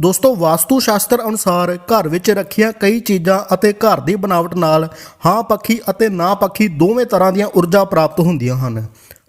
ਦੋਸਤੋ ਵਾਸਤੂ ਸ਼ਾਸਤਰ ਅਨੁਸਾਰ ਘਰ ਵਿੱਚ ਰੱਖੀਆਂ ਕਈ ਚੀਜ਼ਾਂ ਅਤੇ ਘਰ ਦੀ ਬਣਾਵਟ ਨਾਲ ਹਾਂ ਪੱਖੀ ਅਤੇ ਨਾ ਪੱਖੀ ਦੋਵੇਂ ਤਰ੍ਹਾਂ ਦੀਆਂ ਊਰਜਾ ਪ੍ਰਾਪਤ ਹੁੰਦੀਆਂ ਹਨ।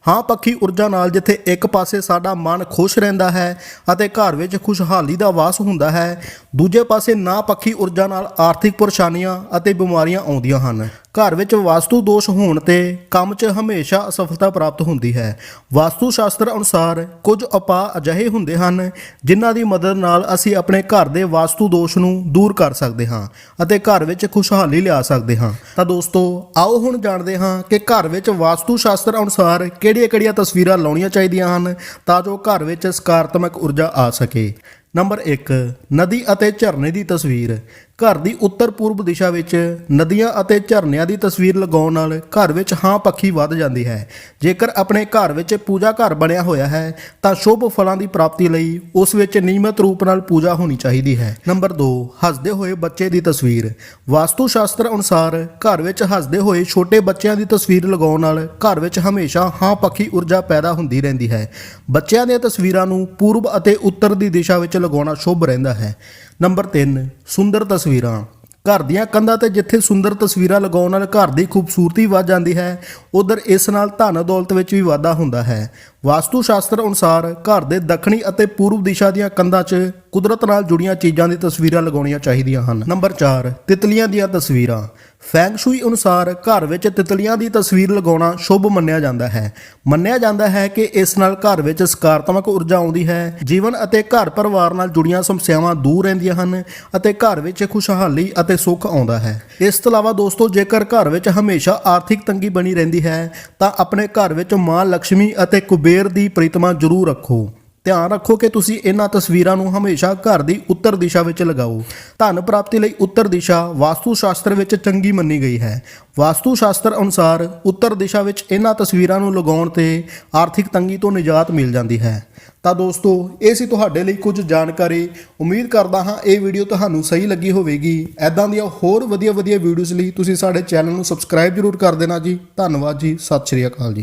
ਹਾਂ ਪੱਖੀ ਊਰਜਾ ਨਾਲ ਜਿੱਥੇ ਇੱਕ ਪਾਸੇ ਸਾਡਾ ਮਨ ਖੁਸ਼ ਰਹਿੰਦਾ ਹੈ ਅਤੇ ਘਰ ਵਿੱਚ ਖੁਸ਼ਹਾਲੀ ਦਾ ਵਾਸ ਹੁੰਦਾ ਹੈ, ਦੂਜੇ ਪਾਸੇ ਨਾ ਪੱਖੀ ਊਰਜਾ ਨਾਲ ਆਰਥਿਕ ਪਰੇਸ਼ਾਨੀਆਂ ਅਤੇ ਬਿਮਾਰੀਆਂ ਆਉਂਦੀਆਂ ਹਨ। ਘਰ ਵਿੱਚ ਵਾਸਤੂ ਦੋਸ਼ ਹੋਣ ਤੇ ਕੰਮ 'ਚ ਹਮੇਸ਼ਾ ਅਸਫਲਤਾ ਪ੍ਰਾਪਤ ਹੁੰਦੀ ਹੈ। ਵਾਸਤੂ ਸ਼ਾਸਤਰ ਅਨੁਸਾਰ ਕੁਝ ਉਪਾਅ ਅਜਿਹੇ ਹੁੰਦੇ ਹਨ ਜਿਨ੍ਹਾਂ ਦੀ ਮਦਦ ਨਾਲ ਅਸੀਂ ਆਪਣੇ ਘਰ ਦੇ ਵਾਸਤੂ ਦੋਸ਼ ਨੂੰ ਦੂਰ ਕਰ ਸਕਦੇ ਹਾਂ ਅਤੇ ਘਰ ਵਿੱਚ ਖੁਸ਼ਹਾਲੀ ਲਿਆ ਸਕਦੇ ਹਾਂ। ਤਾਂ ਦੋਸਤੋ, ਆਓ ਹੁਣ ਜਾਣਦੇ ਹਾਂ ਕਿ ਘਰ ਵਿੱਚ ਵਾਸਤੂ ਸ਼ਾਸਤਰ ਅਨੁਸਾਰ ਕਿਹੜੀਆਂ-ਕਿਹੜੀਆਂ ਤਸਵੀਰਾਂ ਲਾਉਣੀਆਂ ਚਾਹੀਦੀਆਂ ਹਨ ਤਾਂ ਜੋ ਘਰ ਵਿੱਚ ਸਕਾਰਾਤਮਕ ਊਰਜਾ ਆ ਸਕੇ। ਨੰਬਰ 1 ਨਦੀ ਅਤੇ ਝਰਨੇ ਦੀ ਤਸਵੀਰ। ਘਰ ਦੀ ਉੱਤਰ ਪੂਰਬ ਦਿਸ਼ਾ ਵਿੱਚ ਨਦੀਆਂ ਅਤੇ ਝਰਨਿਆਂ ਦੀ ਤਸਵੀਰ ਲਗਾਉਣ ਨਾਲ ਘਰ ਵਿੱਚ ਹਾਂ ਪੱਖੀ ਵੱਧ ਜਾਂਦੀ ਹੈ। ਜੇਕਰ ਆਪਣੇ ਘਰ ਵਿੱਚ ਪੂਜਾ ਘਰ ਬਣਿਆ ਹੋਇਆ ਹੈ, ਤਾਂ ਸ਼ੁਭ ਫਲਾਂ ਦੀ ਪ੍ਰਾਪਤੀ ਲਈ ਉਸ ਵਿੱਚ ਨਿਯਮਤ ਰੂਪ ਨਾਲ ਪੂਜਾ ਹੋਣੀ ਚਾਹੀਦੀ ਹੈ। ਨੰਬਰ 2 ਹੱਸਦੇ ਹੋਏ ਬੱਚੇ ਦੀ ਤਸਵੀਰ। ਵਾਸਤੂ ਸ਼ਾਸਤਰ ਅਨੁਸਾਰ ਘਰ ਵਿੱਚ ਹੱਸਦੇ ਹੋਏ ਛੋਟੇ ਬੱਚਿਆਂ ਦੀ ਤਸਵੀਰ ਲਗਾਉਣ ਨਾਲ ਘਰ ਵਿੱਚ ਹਮੇਸ਼ਾ ਹਾਂ ਪੱਖੀ ਊਰਜਾ ਪੈਦਾ ਹੁੰਦੀ ਰਹਿੰਦੀ ਹੈ। ਬੱਚਿਆਂ ਦੀਆਂ ਤਸਵੀਰਾਂ ਨੂੰ ਪੂਰਬ ਅਤੇ ਉੱਤਰ ਦੀ ਦਿਸ਼ਾ ਵਿੱਚ ਲਗਾਉਣਾ ਸ਼ੁਭ ਰਹਿੰਦਾ ਹੈ। ਨੰਬਰ 3 ਸੁੰਦਰ ਤਸਵੀਰਾਂ। ਘਰ ਦੀਆਂ ਕੰਧਾਂ ਤੇ ਜਿੱਥੇ ਸੁੰਦਰ ਤਸਵੀਰਾਂ ਲਗਾਉਣ ਨਾਲ ਘਰ ਦੀ ਖੂਬਸੂਰਤੀ ਵੱਧ ਜਾਂਦੀ ਹੈ, ਉਧਰ ਇਸ ਨਾਲ ਧਨ ਦੌਲਤ ਵਿੱਚ ਵੀ ਵਾਧਾ ਹੁੰਦਾ ਹੈ। ਵਾਸਤੂ ਸ਼ਾਸਤਰ ਅਨੁਸਾਰ ਘਰ ਦੇ ਦੱਖਣੀ ਅਤੇ ਪੂਰਬ ਦਿਸ਼ਾ ਦੀਆਂ ਕੰਧਾਂ 'ਚ ਕੁਦਰਤ ਨਾਲ ਜੁੜੀਆਂ ਚੀਜ਼ਾਂ ਦੀ ਤਸਵੀਰਾਂ ਲਗਾਉਣੀਆਂ ਚਾਹੀਦੀਆਂ ਹਨ। ਨੰਬਰ 4 ਤਿਤਲੀਆਂ ਦੀਆਂ ਤਸਵੀਰਾਂ। ਫੈਂਗ ਸ਼ੂਈ ਅਨੁਸਾਰ ਘਰ ਵਿੱਚ ਤਿਤਲੀਆਂ ਦੀ ਤਸਵੀਰ ਲਗਾਉਣਾ ਸ਼ੁਭ ਮੰਨਿਆ ਜਾਂਦਾ ਹੈ। ਮੰਨਿਆ ਜਾਂਦਾ ਹੈ ਕਿ ਇਸ ਨਾਲ ਘਰ ਵਿੱਚ ਸਕਾਰਾਤਮਕ ਊਰਜਾ ਆਉਂਦੀ ਹੈ, ਜੀਵਨ ਅਤੇ ਘਰ ਪਰਿਵਾਰ ਨਾਲ ਜੁੜੀਆਂ ਸਮੱਸਿਆਵਾਂ ਦੂਰ ਰਹਿੰਦੀਆਂ ਹਨ ਅਤੇ ਘਰ ਵਿੱਚ ਖੁਸ਼ਹਾਲੀ ਅਤੇ ਸੁੱਖ ਆਉਂਦਾ ਹੈ। ਇਸ ਤੋਂ ਇਲਾਵਾ ਦੋਸਤੋ, ਜੇਕਰ ਘਰ ਵਿੱਚ ਹਮੇਸ਼ਾ ਆਰਥਿਕ ਤੰਗੀ ਬਣੀ ਰਹਿੰਦੀ ਹੈ, ਤਾਂ ਆਪਣੇ ਘਰ ਵਿੱਚ ਮਾਂ ਲక్ష్ਮੀ ਅਤੇ ਕੁਬੇਰ ਦੀ ਪ੍ਰਤਿਮਾ ਜ਼ਰੂਰ ਰੱਖੋ। ਧਿਆਨ ਰੱਖੋ ਕਿ ਤੁਸੀਂ ਇਹਨਾਂ ਤਸਵੀਰਾਂ ਨੂੰ ਹਮੇਸ਼ਾ ਘਰ ਦੀ ਉੱਤਰ ਦਿਸ਼ਾ ਵਿੱਚ ਲਗਾਓ। ਧਨ ਪ੍ਰਾਪਤੀ ਲਈ ਉੱਤਰ ਦਿਸ਼ਾ ਵਾਸਤੂ ਸ਼ਾਸਤਰ ਵਿੱਚ ਚੰਗੀ ਮੰਨੀ ਗਈ ਹੈ। ਵਾਸਤੂ ਸ਼ਾਸਤਰ ਅਨੁਸਾਰ ਉੱਤਰ ਦਿਸ਼ਾ ਵਿੱਚ ਇਹਨਾਂ ਤਸਵੀਰਾਂ ਨੂੰ ਲਗਾਉਣ ਤੇ ਆਰਥਿਕ ਤੰਗੀ ਤੋਂ ਨਿਜਾਤ ਮਿਲ ਜਾਂਦੀ ਹੈ। ਤਾਂ ਦੋਸਤੋ, ਇਹ ਸੀ ਤੁਹਾਡੇ ਲਈ ਕੁਝ ਜਾਣਕਾਰੀ। ਉਮੀਦ ਕਰਦਾ ਹਾਂ ਇਹ ਵੀਡੀਓ ਤੁਹਾਨੂੰ ਸਹੀ ਲੱਗੀ ਹੋਵੇਗੀ। ਐਦਾਂ ਦੀਆਂ ਹੋਰ ਵਧੀਆ ਵਧੀਆ ਵੀਡੀਓਜ਼ ਲਈ ਤੁਸੀਂ ਸਾਡੇ ਚੈਨਲ ਨੂੰ ਸਬਸਕ੍ਰਾਈਬ ਜ਼ਰੂਰ ਕਰ ਦੇਣਾ ਜੀ। ਧੰਨਵਾਦ ਜੀ। ਸਤਿ ਸ਼੍ਰੀ ਅਕਾਲ ਜੀ।